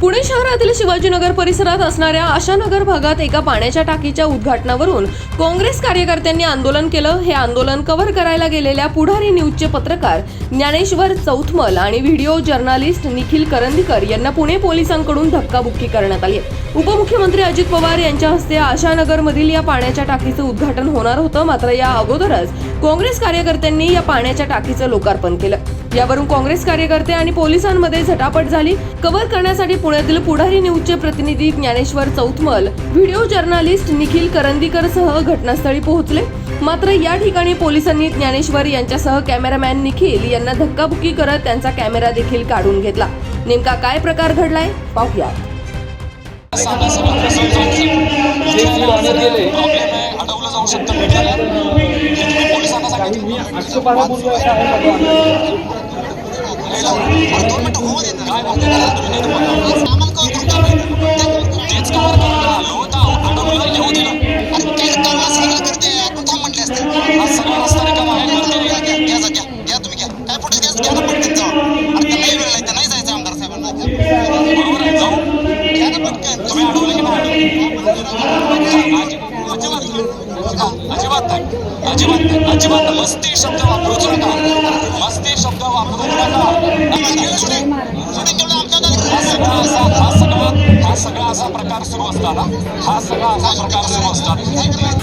पुणे शहरातील शिवाजीनगर परिसरात असणाऱ्या आशानगर भागात एका पाण्याच्या टाकीच्या उद्घाटनावरून काँग्रेस कार्यकर्त्यांनी आंदोलन केलं. हे आंदोलन कव्हर करायला गेलेल्या पुढारी न्यूजचे पत्रकार ज्ञानेश्वर चौथमल आणि व्हिडिओ जर्नालिस्ट निखिल करंदीकर यांना पुणे पोलिसांकडून धक्काबुक्की करण्यात आली उपमुख्यमंत्री अजित पवार यांच्या हस्ते आशानगरमधील या पाण्याच्या टाकीचं उद्घाटन होणार होतं. मात्र या अगोदरच काँग्रेस कार्यकर्त्यांनी या पाण्याच्या टाकीचं लोकार्पण केलं. यावरून काँग्रेस कार्यकर्ते आणि पोलिसांमध्ये झटापट झाली. कव्हर करण्यासाठी पुण्यातील पुढारी न्यूजचे प्रतिनिधी ज्ञानेश्वर चौथमल व्हिडिओ जर्नालिस्ट निखिल करंदीकर सह घटनास्थळी पोहोचले. मात्र या ठिकाणी पोलिसांनी ज्ञानेश्वर यांच्यासह कॅमेरामॅन निखिल यांना धक्काबुक्की करत त्यांचा कॅमेरा देखील काढून घेतला. नेमका काय प्रकार घडलाय? पाहूया. अडवलं जाऊ शकतं मीडियाला तुम्ही पोलिसांना अजिबात नाही. अजिबात नाही. अजिबात मस्ती शब्द वापरूच नका मस्ती शब्द वापरूच नका हा सगळा असा असा प्रकार सुरू असताना हा सगळा असा प्रकार सुरू असताना.